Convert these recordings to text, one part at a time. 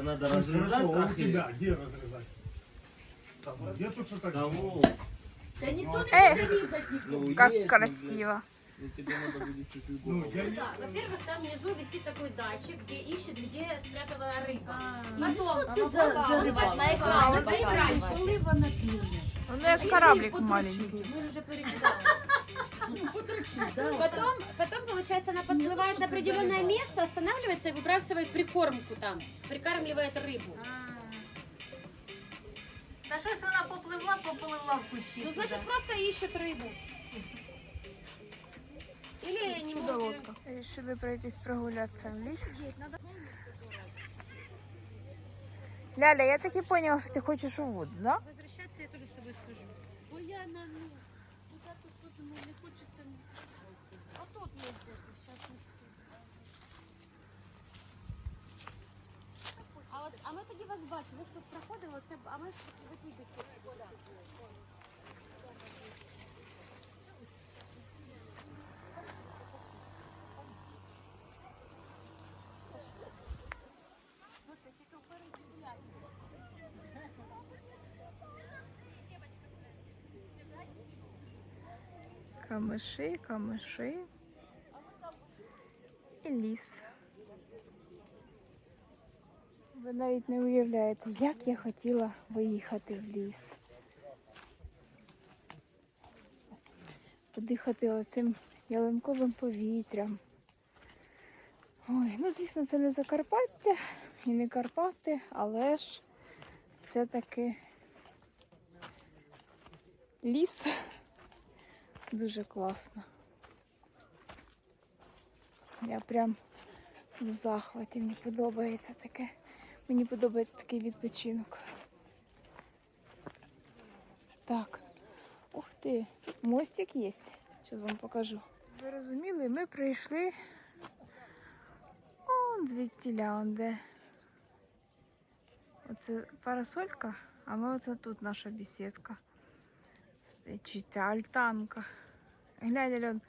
где-то надо Хорошо, разрезать а у трохи. тебя где разрезать? Там, где тут что так? Кому? Да никто не Эх. будет резать никто. Ну, Как есть, ну, красиво. блин, Ну, тебе надо будет чуть-чуть Ну, голову. я не... Да, во-первых, там внизу висит такой датчик, где ищет, где спрятала рыба. І Потом що це за, за показывает на экране, показує, на экране. коли вона півня? Воно як кораблик маленький. Мы уже перекидали. Потручи, да? Потом, потом, получается, она подплывает на определенное место, останавливается и выбрасывает прикормку там, прикармливает рыбу. Та щось вона попливла, попливла в кущі. Ну, значит, просто ищет рыбу. Или не Чудо лодка. Рішили пройтись прогулятися в ліс. Ляля, я так і поняла, що ти хочеш у воду, да? Возвращаться я тоже с тобой скажу. Бо я на не хочеться. А тут є щось, щас не А, а ми тоді вас бачимо, ви ж тут проходили, а ми ви тільки Камиші, камиші. І ліс. Ви навіть не уявляєте, як я хотіла виїхати в ліс. Подихати оцим ялинковим повітрям. Ой, ну звісно, це не Закарпаття і не Карпати, але ж все-таки ліс. Дуже класно. Я прям в захваті. Мені подобається таке. Мені подобається такий відпочинок. Так. Ух ти, мостик є. Зараз вам покажу. Ви розуміли, ми прийшли. Он звідтіля, он де. Оце парасолька, а ми оце тут наша бесідка. Чи ця альтанка. Глянь, Альон,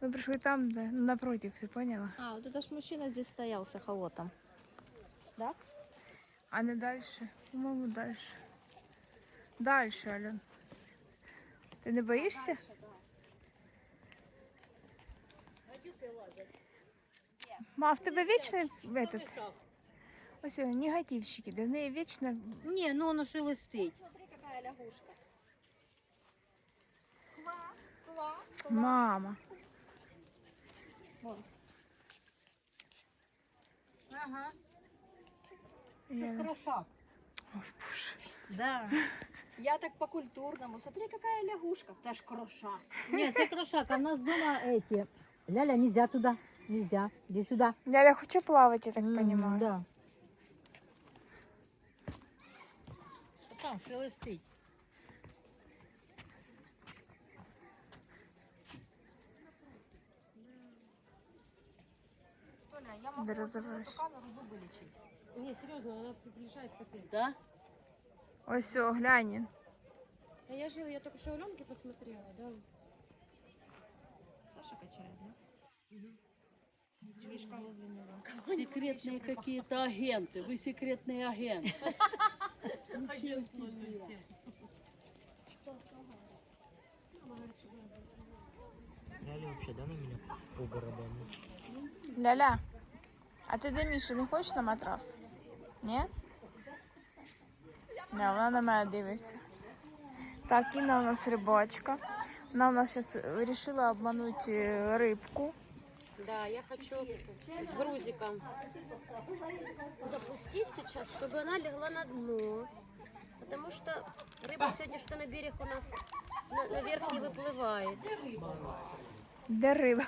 ми прийшли там, де ну, напротив, ти поняла? А, вот это ж мужчина здесь стоял с охолотом. А не далі. По-моєму, далі. Далі, Альон. Ти не боїшся? Ма, в тебе вічно этот, ось о, негативщики, де в неї вічно Не, ну он шелестить. Смотри, какая лягушка. Мама. Ага. Я... Крошак. Ой, боже. Да. Я так по-культурному. Смотри, какая лягушка. Це ж кроша. Нет, это крошак, а у нас дома эти. Ляля, нельзя туда. Нельзя. Иди сюда. Ляля хочу плавати, я так М, понимаю. Да. Там шелестить. Де розриваєш. Не, серьезно, она приближает капец. Да? Ось о, глянь. А я же, я только что у Ленки посмотрела, да. Саша качає, да? Мишка возле него. Секретные какие-то агенты. Вы секретный агент. Ляля вообще, да, на меня по барабану? Ляля, а ти де Міша, не хочеш на матрас? Ні? Не, вона на мене дивиться. Так, Інна у нас рибачка. Вона у нас зараз вирішила обманути е, рибку. Да, я хочу с грузиком запустить сейчас, чтобы она легла на дно. Потому что рыба сегодня что на берег у нас на- наверх не выплывает. Де риба?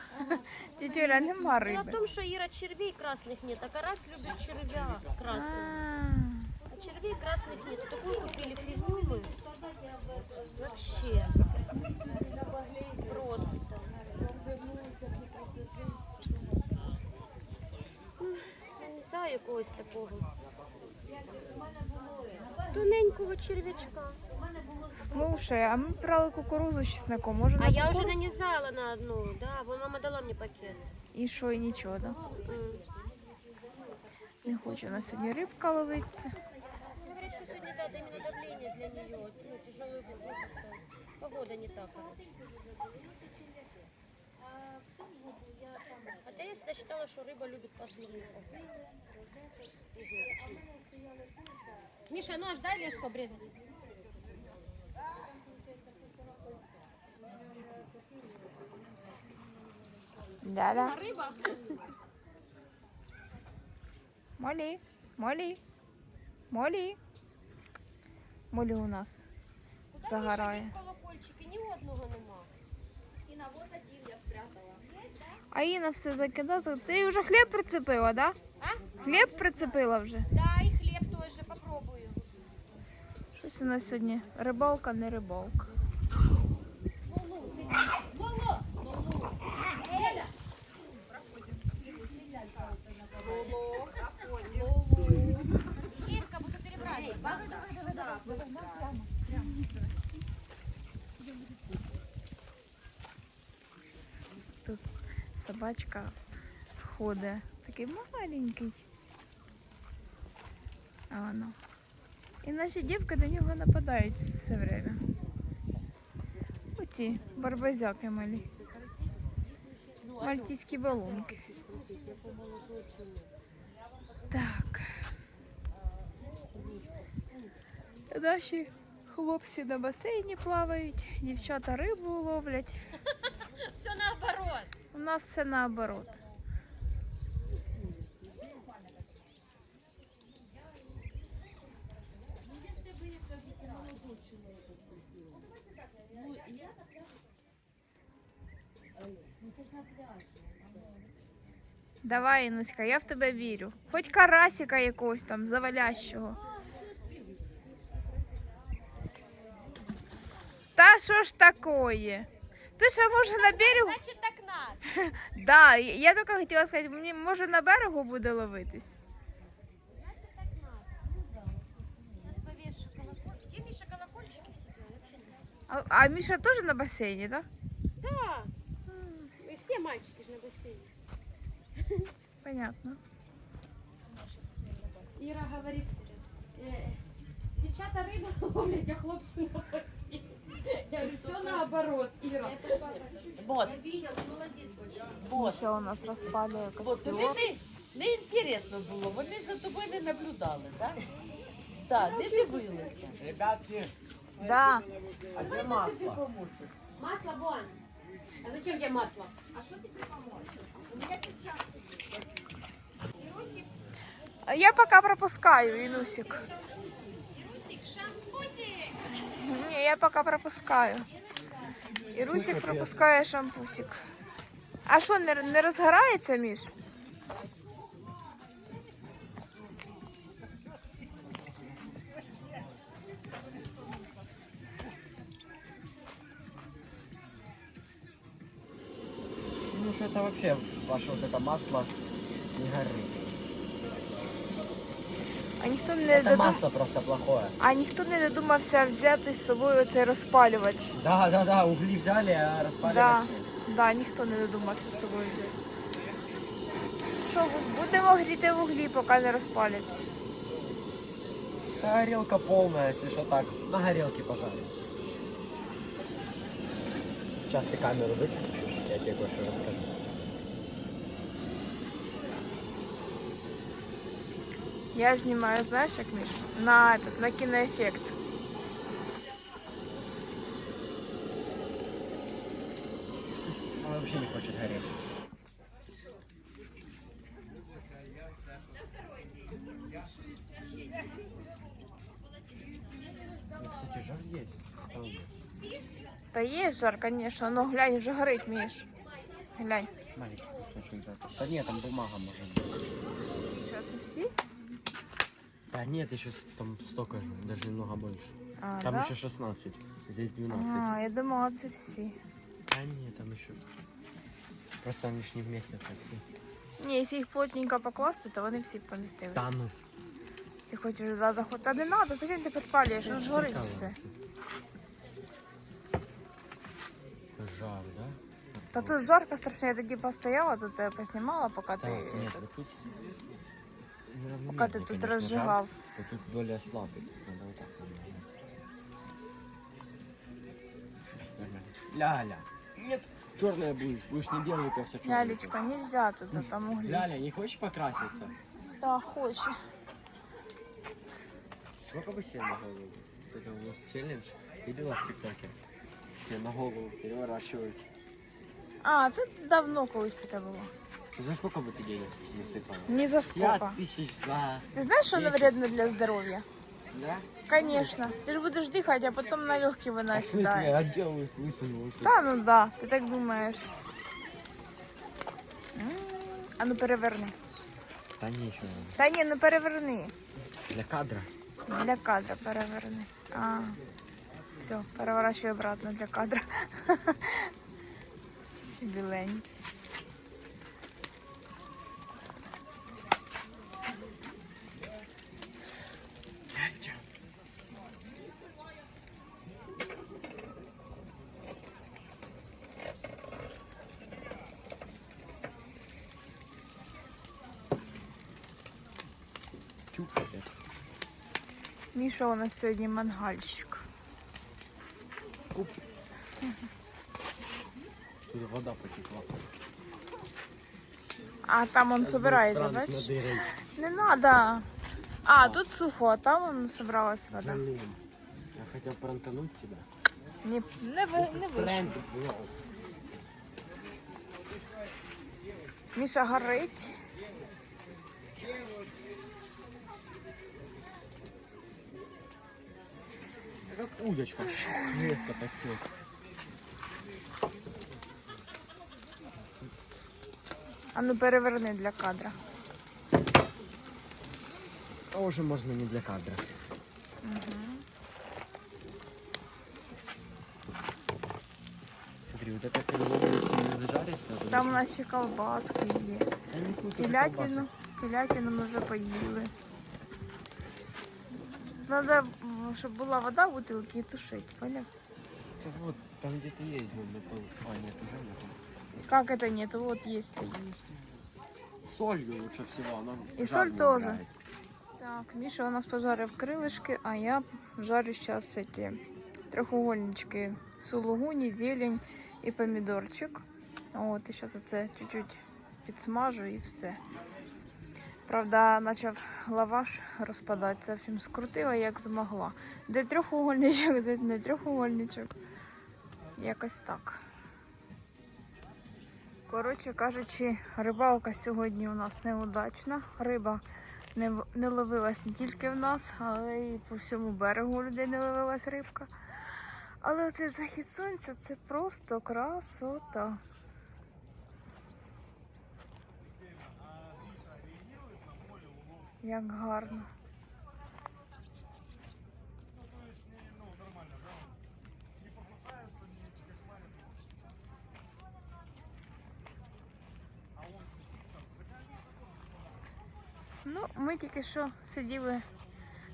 Тетюля, нема Дело в риби. том, что Ира червей красных нет, а карась любит червя красных. А, А червей красных нет. Такую купили фигню мы. Вообще. Просто. Я не знаю якогось такого. Тоненького червячка. Слушай, а ми брали кукурузу з чесником. Може А я вже нанизала на одну, да, вон мама дала мені пакет. І що, і нічого, да? М. Не хоче у нас сьогодні рибка ловиться. Говорят, что сегодня да, именно давление для нее, ну, тяжелый год, погода не так, короче. Хотя я всегда считала, что рыба любит пасмурную. Не знаю почему. Миша, ну аж дай леску обрезать. Ляля. Молі, Молі, Молі. Молі у нас загорає. Колокольчики, ні одного нема. На вот один я спрятала. А Інна все закидала. Ти вже хліб прицепила, да? А? Хліб прицепила вже. Да, и хлеб тоже попробую. Щось у нас сьогодні рибалка, не рибалка. Тут собачка ходить. Такий маленький. А воно. І наші дівки до нього нападають все время. Оці барбазяки малі. Мальтійські балонки. Так. Наші хлопці на басейні плавають, дівчата рибу ловлять. Все наоборот. У нас все наоборот. Давай, Інуська, я в тебе вірю. Хоч карасика якогось там завалящого. Та що ж такое? Ти що може на берегу Значит, так нас. Да, я тільки хотіла сказати, мені може на берегу буде ловитись. Значит, так нас. Сейчас повешу колокольчики. Где Миша колокольчики все делают? Вообще не знаю. А, а Міша теж на басейні, так? Да? Да. И все мальчики же на бассейне. Понятно. Ира говорит, э, девчата рыбу ловлять, а хлопцы на бассейне. Я говорю, все наоборот, Ира. Вот, Видел, молодец большой. вот. Міша у нас розпалює От тобі не, не інтересно було, вони за тобою не наблюдали, так? Так, не дивилися. Ребятки, Да. а где масло? Масло вон. А зачем тебе масло? А Я поки пропускаю, Інусик. Ні, я поки пропускаю. Ірусик пропускає шампусик. А що, не, не розгорається, Міш? Ну что это вообще, ваше вот это масло не горит А ніхто не Это додум... масло просто плохое. А ніхто не додумався взяти з собою цей розпалювач. Да, да, да, угли взяли, а Да, распаливать. да, ніхто не додумався з собою взяти. Що, бу- будемо гріти вуглі, поки не розпаляться. Да, горелка полная, если что так. На горелке пожарим. Сейчас ты камеру выключишь, я тебе кое-что расскажу. Я знімаю, знаєш, як Міш? На, этот, на кіноефект. Он вообще не хочет гореть. Ну, кстати, жар есть. Вполне. Та є жар, звісно, ну глянь, вже горить, Міш. Глянь. Маленький кусочек да. Да нет, там бумага может быть. Зараз всі? Да нет, еще там столько же, даже немного больше. А, Там да? еще 16, здесь 12. А, я думала, це всі. А нет, там еще. Просто они ж не вместе так все. Ні, якщо їх плотненько покласти, то вони всі помістились. Да ну. Ти хочеш туди заходити? Та не треба, зачем ти підпалюєш? Воно ж горить все. Жар, да? Та тут жарко страшно, я тоді постояла, тут я поснімала, поки ти... Так, нет, этот, вот тут. поки ти тут розжигав. Тут более слабый. Надо вот так. Ляля. Нет. Черная будешь. Будешь не белый, то все черное. Лялечка, нельзя тут, а там угли. Ляля, не хочешь покраситься? Да, хоче. Сколько бы себе на голову? Это у нас челлендж. Видела в ТикТоке? Все на голову переворачивают. А, це давно колись таке було. За сколько бы ты денег насыпала? Ні за сколько. Пять тысяч за... Ти знаєш, що воно Десять. вредно для здоров'я? Да? Конечно. Ти ж будеш дихати, а потім на легкі А вона в смысле, сідає. отделываюсь, высунулся. Та ну да, ти так думаєш. М, А ну переверни. Да ничего. Та ні, ну переверни. Для кадра. Для кадра переверни. А, все, переворачуй обратно для кадра. Ще біленький. Міша у нас сьогодні мангальщик. Тут вода потекла. А там он собирається, бачиш? Не надо. А, тут сухо, а там он собралась вода. Блин. Я хотел пранкануть тебя. Не, не, ви, не вийшло. Міша горить. Как удочка. Резко посек. А ну переверни для кадра. А уже можно не для кадра. Смотри, вот это переломное не зажаристо. Там у нас ще колбаски є. Да не вкусно, Телятину, телятину ми вже поїли. Надо, м, щоб була вода в бутилці і тушить, понял? Да вот, там где-то есть вон на полу. А, нет, уже нет. Как это нет? Вот есть. стоит. Солью лучше всего, она И соль тоже. убирает. Так, Міша у нас пожарив крилишки, а я жарю зараз ці трьохугольнички сулугуні, зелень і помідорчик. От, і зараз це чуть-чуть підсмажу і все. Правда, почав лаваш розпадатися. В скрутила як змогла. Де трьохугольничок, де не трьохугольничок. Якось так. Коротше кажучи, рибалка сьогодні у нас неудачна. Риба не, не ловилась не тільки в нас, але й по всьому берегу людей не ловилась рибка. Але оцей захід сонця це просто красота. Як гарно. Ну, ми тільки що сиділи,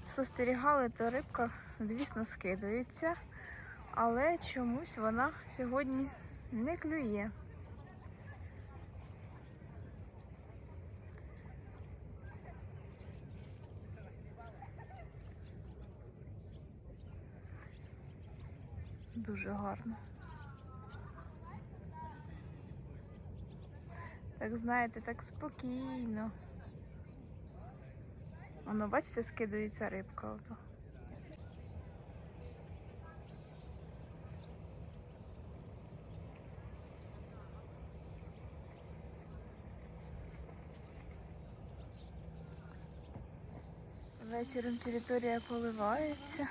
спостерігали, то рибка, звісно, скидується, але чомусь вона сьогодні не клює. Дуже гарно. Так знаєте, так спокійно. Воно, бачите, скидується рибка ото. Вечором територія поливається.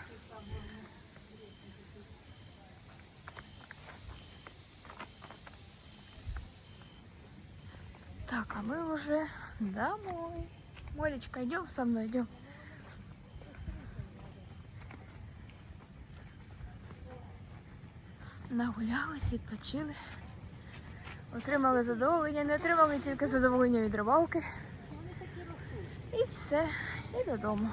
Так, а мы уже домой. Молечка, идем со мной, идем. Нагулялись, відпочили. Отримали задоволення, не отримали тільки задоволення від рибалки. І все, і додому.